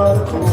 Oh,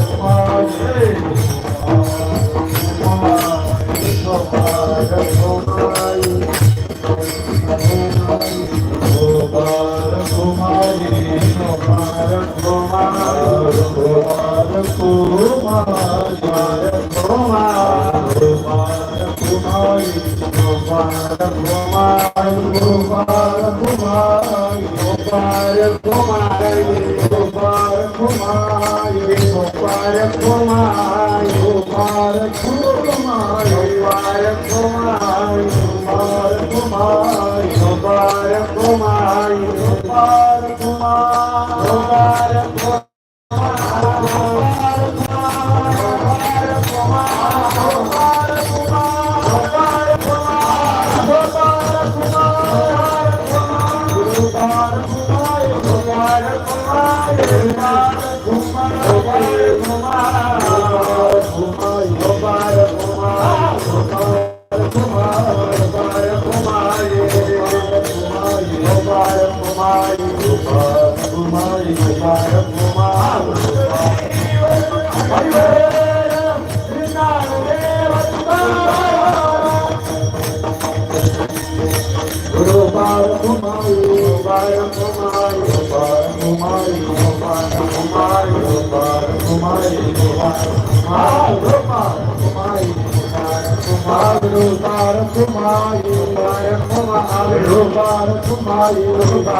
Kumar, Kumari Kumar, Kumar Kumar, Kumari Kumar, Kumar Kumar, Kumari Kumar, Kumar Kumar, Kumari Kumar,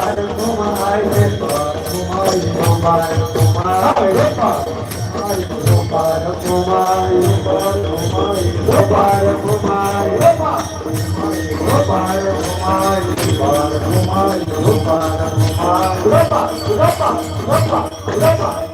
Kumari Kumar, Kumari Kumar, Kumari Kumar, Kumar Kumari Kumar, Kumari Kumar, Kumari Kumar, Kumari Kumar, Kumari Kumar, Kumari Kumar, Kumari Kumar, Kumari Kumar, Kumari Kumar,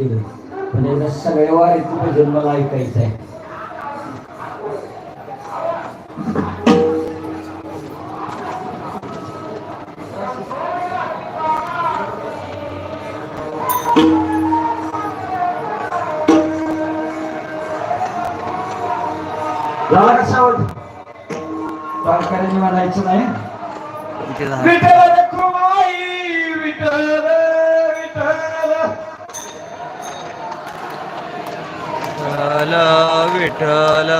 केलं. पण एकदा सगळ्या वारीचं भजन मला ऐकायचं आहे. झाला का सावध? टाळकऱ्यांनी म्हणायचं नाही. विठ्ठल विठ्ठल.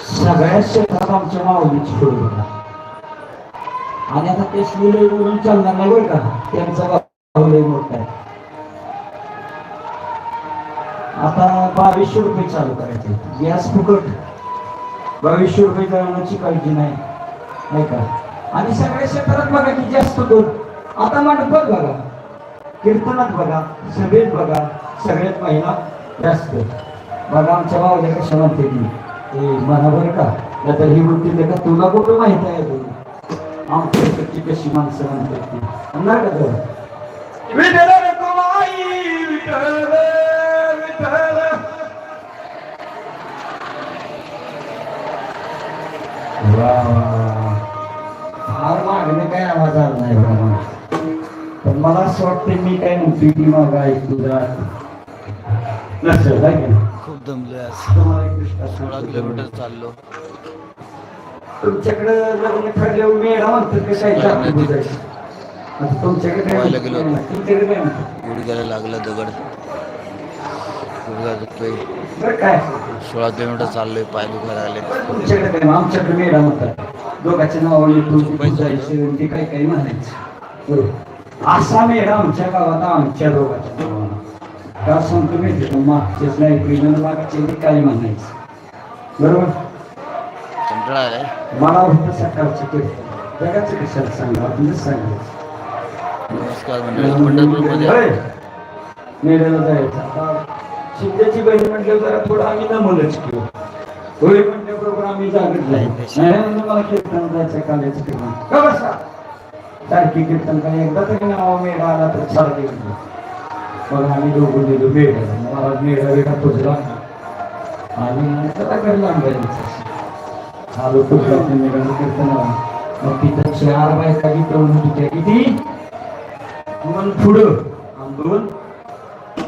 सगळ्या शेतात आमच्या माऊलीची होळी होता. आणि आता ते शिवलय म्हणून चालणार नाही बरं का त्यांचा भाव लय मोठा आहे. आता बावीसशे रुपये चालू करायचे. गॅस फुकट. बावीसशे रुपये जळवण्याची काळजी नाही. नाही का? आणि सगळ्या क्षेत्रात बघा की जास्त करून. आता मंडपात बघा. कीर्तनात बघा सभेत बघा. सगळ्यात महिला जास्त. बघा आमच्या भावाला कशा म्हणते ती. ते म्हणा बरं का. नाहीतर ही म्हणते का तुला कुठं माहिती आहे तू? आमच्या इकडची कशी माणसं म्हणतात ती. नाही का तर. फार मागणं काय आवाज आला नाही. पण मला असं वाटतं मी काय म्हणतोय ती मागं ऐकू जरा नसेल, की नाही? खूप दमलोय आज तुम्हाला एक गोष्ट असं सोळा. किलोमीटर चाललो तुमच्याकडे लग्न ठरल्यावर मेळा म्हणतात का काय जास्त बुजायचं आता तुमच्याकडे काय व्हायला म्हणतात? गेलो. तुमच्याकडे काय म्हणतात? गुडघ्याला लागला दगड गुडघा दुखतोय बरं काय असेल ते. सोळा किलोमीटर चाललोय पाय दुखायला लागले तुमच्याकडे काय मग आमच्याकडे मेळा म्हणतात जायचं ते काय काही म्हणायचं बरोबर. असा मेळा आमच्या गावात आमच्या दोघांच्या का सांगतो माहिती का मागचेच नाही पहिल्यांदा मागचे ते काय म्हणायचं बरोबर मला होतं सकाळचं कीर्तन जगाचं कशाला सांगा आपणच सांगायचं नमस्कार मंडळी पंढरपूरमध्ये होय. मेळ्याला जायचं आता शिंद्याची बहीण म्हटल्यावर जरा थोडं आम्ही नमवलंच की होळी म्हटल्याबरोबर आम्ही जागत नाही। मला कीर्तन जायचं काल्याचं कीर्तन सारखी कीर्तन काय एकदा तरी नाव मेळा आला तर चालत मग आम्ही दोघं गेलो मेळ्याला मला मेळा वेळा पुजला आणि चला घरी लांबायचं आलो पुजला निघालं करताना मग तिथं चार बायका विक्रम होती त्या किती? दोन पुढं. आणि दोन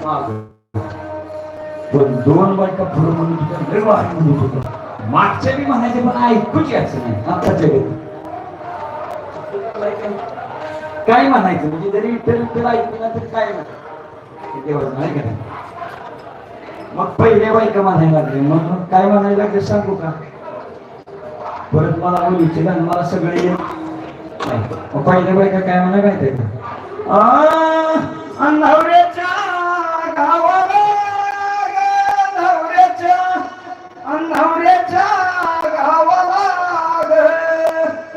मागं. पण दोन बायका पुढं म्हणून तिथं लय वाट म्हणत होत्या. मागच्या बी म्हणायचे पण ऐकूच यायचं नाही. आताच्या काय म्हणायचं म्हणजे जरी विठ्ठल विठ्ठल ऐकू ना तरी काय म्हणायचं? देवाचं नाही का नाही? मग पहिल्या बायका म्हणायला लागले मग मग काय म्हणायला लागले सांगू का परत मला मुलीचे आणि मला सगळे येत. मग पहिल्या बायका काय म्हणाय माहिती आहे का आ, नवऱ्याच्या गावाला ग, नवऱ्याच्या नवऱ्याच्या गावाला ग.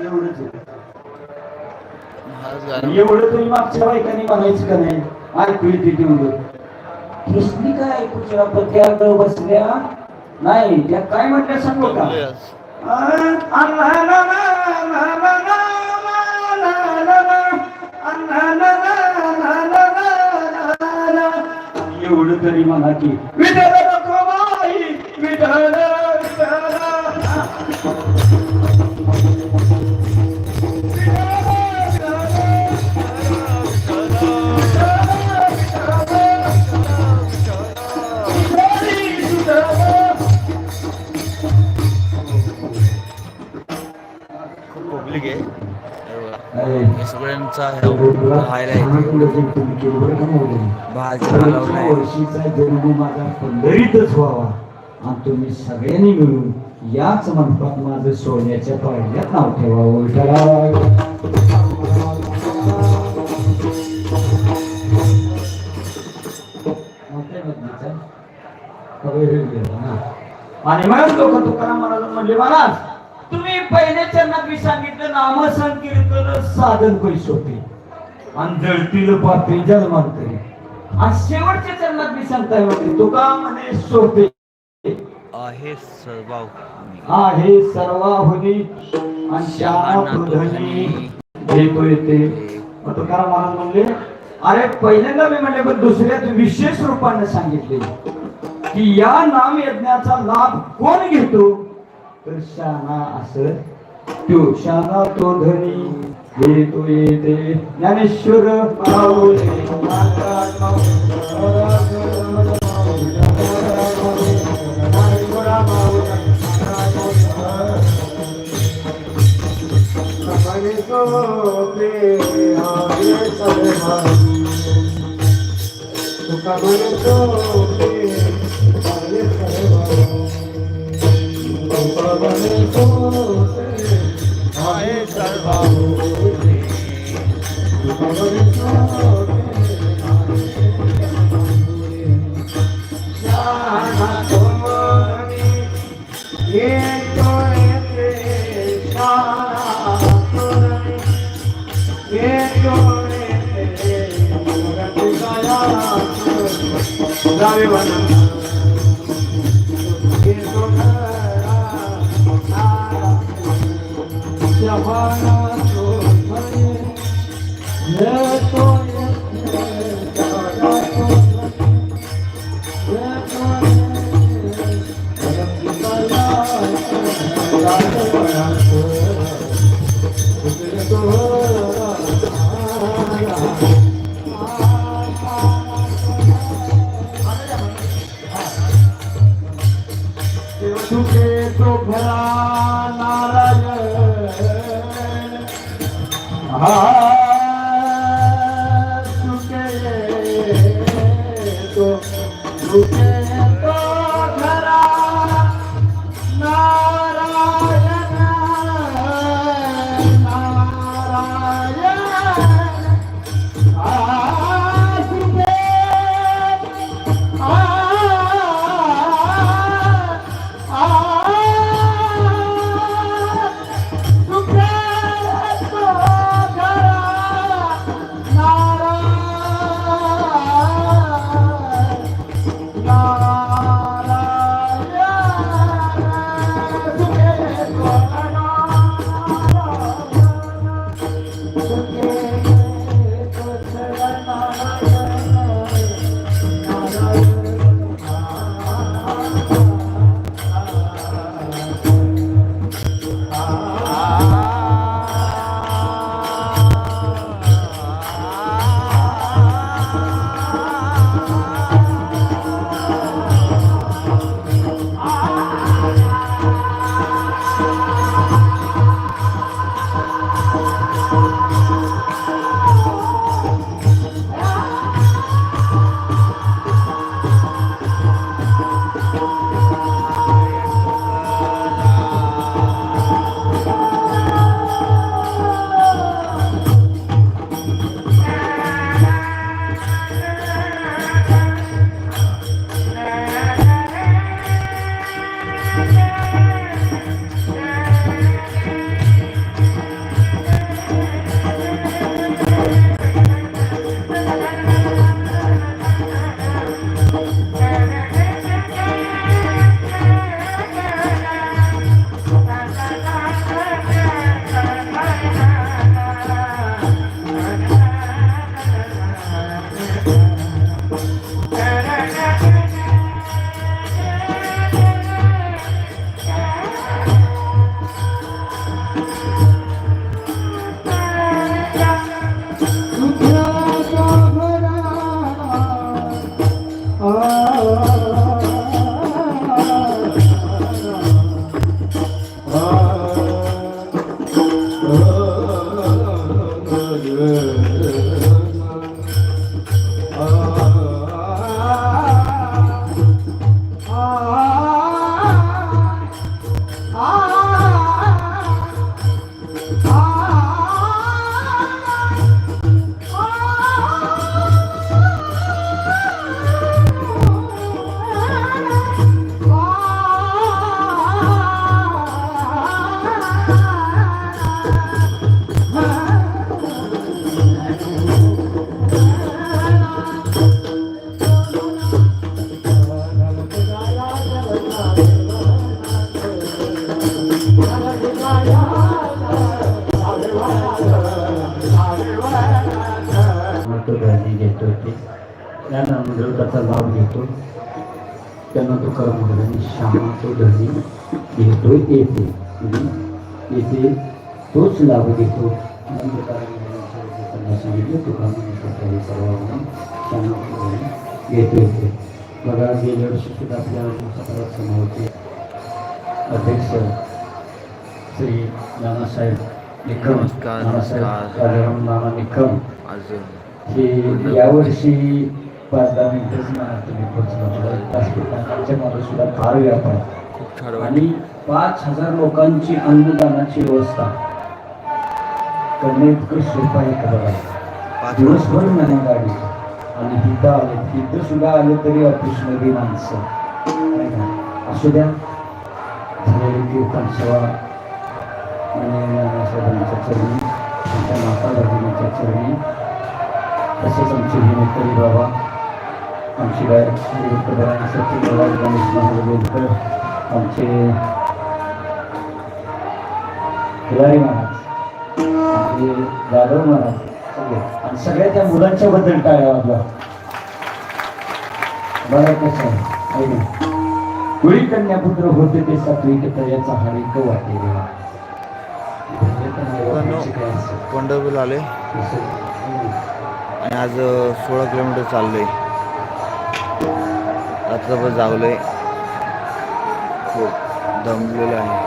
एवढंच आहे. महाराज गाणं एवढं तुम्ही मागच्या बायकांनी म्हणायचं का नाही आणि पिढी ठेवलं कृष्णी काय तुझ्या पत्यावर बसल्या? नाही त्या काय म्हटल्या सांगू का? एवढं तरी मला की विठ्ठल विठ्ठल. वर्षीचा जन्म माझा पंढरीतच व्हावा. आणि तुम्ही सगळ्यांनी मिळून याच मंडपात माझं सोन्याच्या पायऱ्यात नाव ठेवावं. विठ्ठला. आणि मग लोक तुकाराम महाराज म्हणले महाराज तुम्ही पहिल्या चरणात मी सांगितलं नाम संकीर्तन साधन पैसे होते. आणि जळतील पापी जन्मांतरी आणि शेवटच्या चरणात मी सांगताय होते तुका म्हणे सोपे. आहे सहभाव आहे आणि प्रधानी देतो येते मग तुकाराम महाराज म्हणले अरे पहिल्यांदा मी म्हणले पण दुसऱ्यात विशेष रूपाने सांगितले. की या नाम यज्ञाचा लाभ कोण घेतो? तर शाना असं तो शाना तो धनी. বিতুইতে জ্ঞানেশ্বর পাউলে মাতা Bye. Dame banana. Quiero. Shyama तो धनी घेतो येते येते तोच लाभ घेतो त्यांना सांगितलं काही सर्वांना येते बघा गेल्या वर्षी सुद्धा आपल्या सकाळात समोरचे अध्यक्ष श्री नानासाहेब निकम नानासाहेब. राजाराम नाना निकम. हे यावर्षी पाच दहा मिनिटच म्हणा तुम्ही पोचला मला सुद्धा फार व्याप आहे आणि पाच हजार लोकांची अन्नदानाची व्यवस्था. करणे इतकं सोपं आहे का बघा? पाच दिवसभर नाही गाडी. आणि तिथं आले तिथं सुद्धा आले तरी ऑफिसमध्ये माणसं? असू द्या. झालेली कीर्तन सेवा आणि नानासाहेबांच्या चरणी माता भगिनीच्या चरणी. तसेच आमचे विनोदकरी बाबा. आमची महादेवकर आमचे खिलारी महाराज आणि जाधव महाराज सगळे. आणि सगळ्या त्या मुलांच्या बद्दल टाळ्या वाजवा बरं कसं आहे? है ना? कुळी कन्यापुत्र होते ते सात्विक तयाचा हरिक वाटे? पंढरपूर आले. है? आणि आज सोळा किलोमीटर चाललोय. रात्रभर जागलोय खूप दमलेलो आहे.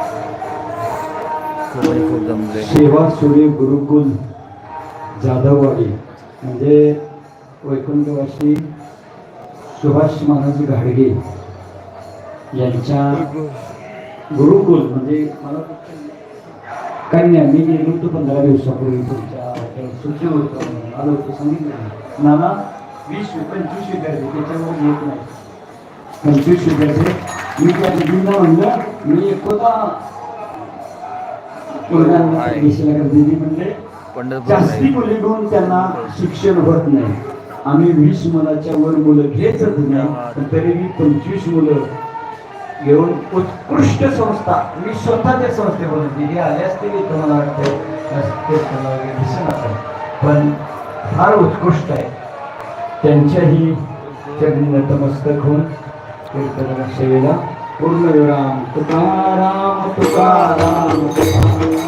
खूप म्हणजे खूप दमले सेवा सूर्य गुरुकुल जाधववाडी. म्हणजे वैकुंठवासी सुभाष महाराज घाडगे यांच्या गुरुकुल म्हणजे मला कन्या मी गेलो होतो पंधरा दिवसापूर्वी तुमच्या हॉटेल सुट्टी होतो आलो होतो सांगितलं. नाना वीस पंचवीस विद्यार्थी त्याच्यावर येत नाही. पंचवीस विद्यार्थी मी त्या दिदींना म्हणलं मी आहे. दिदी म्हणले जास्ती मुली घेऊन त्यांना शिक्षण होत नाही. आम्ही वीस मुलाच्या वर मुलं घेतच नाही तरी मी पंचवीस मुलं घेऊन उत्कृष्ट संस्था मी स्वतःच्या संस्थेबरोबर दिली आले असते की तुम्हाला वाटतं दिसत पण फार उत्कृष्ट आहे. त्यांच्याही चरणी नतमस्तक होऊन कीर्तन सेवेला पूर्ण विराम तुकाराम तुकाराम तुकाराम।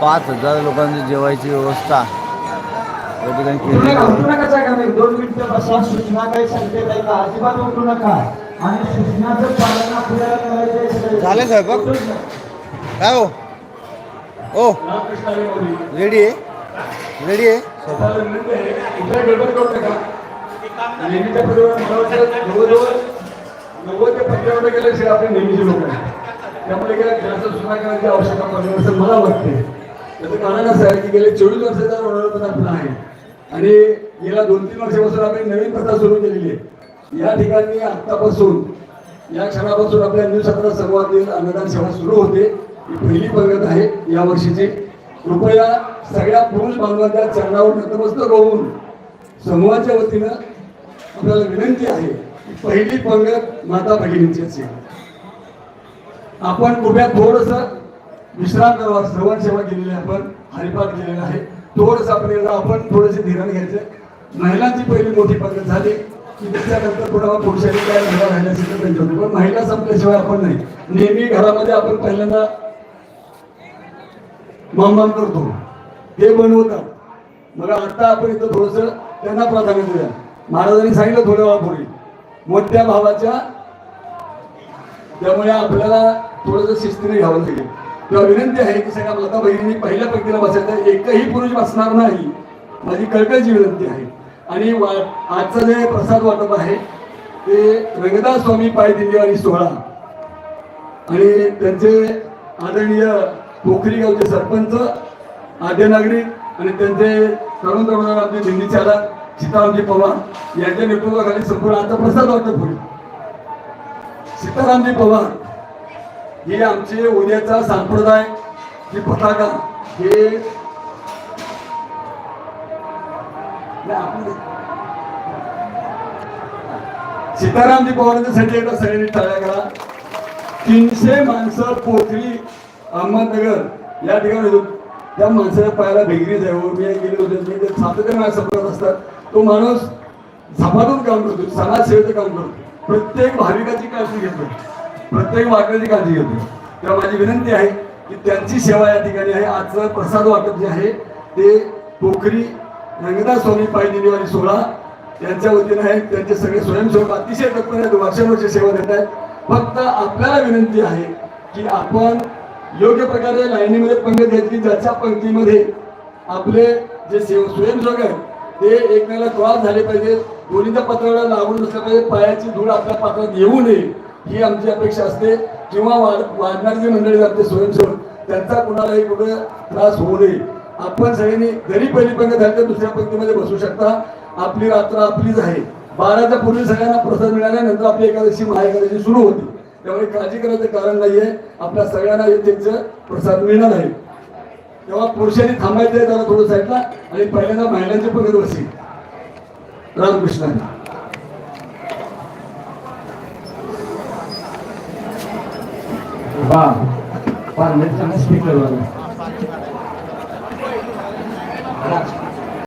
पाच हजार लोकांची जेवायची व्यवस्था या ठिकाणी केली. दोन मिनिटं बसा. सूचना काही का? अजिबात उठू नका. आणि सूचनाचं पालन आपल्याला करायचं. झाले स्वयंपाक? काय हो? ओ रेडी आहे? रेडी आहे? नव्वद ते पंच्याण्णव आपले नेहमीचे लोक त्यामुळे काय करायची आवश्यकता पडली असं मला वाटते त्याचं कारण असं आहे की गेले चोवीस वर्षाचा वडाळपण आपला आहे. आणि गेल्या दोन तीन वर्षापासून आम्ही नवीन प्रथा सुरू केलेली आहे. या ठिकाणी आत्तापासून या क्षणापासून आपल्या न्यू सत्रात सर्वातील अन्नदान सेवा सुरू होते. ही पहिली पद्धत आहे या वर्षीची. कृपया सगळ्या पुरुष बांधवांच्या चरणावर नतमस्तक होऊन समूहाच्या वतीनं आपल्याला विनंती आहे पहिली पंगत माता भगिनींची असेल आपण कृपया थोडस विश्राम करावा श्रवण सेवा केलेली आपण हरिपाठ केलेला आहे. थोडस आपण आपण थोडेसे धीरण घ्यायचं. महिलांची पहिली मोठी पद्धत झाली. की त्याच्यानंतर पुन्हा पुरुषांनी काय महिला राहिल्याचे त्यांच्या होते पण महिला संपल्याशिवाय आपण नाही. नेहमी घरामध्ये आपण पहिल्यांदा मामबाम करतो. ते बनवतात. मग आता आपण इथं थोडस त्यांना प्राधान्य देऊया. महाराजांनी सांगितलं थोड्या वेळापूर्वी. मोठ्या भावाच्या त्यामुळे आपल्याला थोडंसं शिस्तीने घ्यावं लागेल. तेव्हा विनंती आहे की सगळ्या माता बहिणींनी पहिल्या पंक्तीला बसायचं एकही पुरुष बसणार नाही. माझी कळकळची विनंती आहे. आणि वा- आजचं जे प्रसाद वाटप आहे ते रंगदास स्वामी पाय दिंडीवारी सोहळा. आणि त्यांचे आदरणीय पोखरी गावचे सरपंच आद्य नागरिक आणि त्यांचे तरुण तरुण आमचे दिंडी चालक सीतारामजी पवार यांच्या नेतृत्वाखाली संपूर्ण आता प्रसाद वाटप होईल. सीतारामजी पवार हे आमचे उद्याचा संप्रदाय ही पताका हे सीताराम आपण- सीतारामजी एकदा सगळ्यांनी टाळ्या करा. तीनशे माणसं पोथरी अहमदनगर. या ठिकाणी होतो. त्या माणसाला पाहायला भेगरी जाऊ मी गेले होते. मी सातत्याने माझ्या असतात. तो माणूस झपाटून काम करतो. समाजसेवेचं काम करतो. प्रत्येक भाविकाची काळजी घेतो. प्रत्येक वाटण्याची काळजी घेतो. तेव्हा माझी विनंती आहे की त्यांची सेवा या ठिकाणी आहे. आजचं प्रसाद वाटप जे आहे ते पोखरी रंगदास स्वामी पाय दिलीवारी सोहळा यांच्या वतीनं आहे. त्यांचे सगळे स्वयंसेवक अतिशय तत्परने वर्षानुवर्ष सेवा देत आहेत. फक्त आपल्याला विनंती आहे की आपण योग्य प्रकारे लाईनीमध्ये पंगत घेतली ज्याच्या पंक्तीमध्ये आपले जे सेव स्वयंसेवक आहेत ते एकमेकाला क्रॉस झाले पाहिजे दोन्हीच्या पत्राला लागून नसलं पाहिजे. पायाची धूळ आपल्या पात्रात येऊ नये. ही आमची अपेक्षा असते. किंवा वाढणारी जी मंडळी असते स्वयंसेवक त्यांचा कुणालाही कुठे त्रास होऊ नये. आपण सगळ्यांनी जरी पहिली पंक्ती झाली तर दुसऱ्या पंक्तीमध्ये बसू शकता. आपली रात्र आपलीच आहे. बाराच्या पूर्वी सगळ्यांना प्रसाद मिळाल्यानंतर आपली एकादशी महाएकादशी सुरू होती. त्यामुळे काळजी करायचं कारण नाहीये. आपल्या सगळ्यांना त्यांचं प्रसाद मिळणार आहे. तेव्हा पुरुषांनी थांबायचं आहे त्याला थोडं साईडला आणि पहिल्यांदा महिलांची पंगत बसली. रामकृष्ण वा पार्लर चांगला स्पीकर वाला.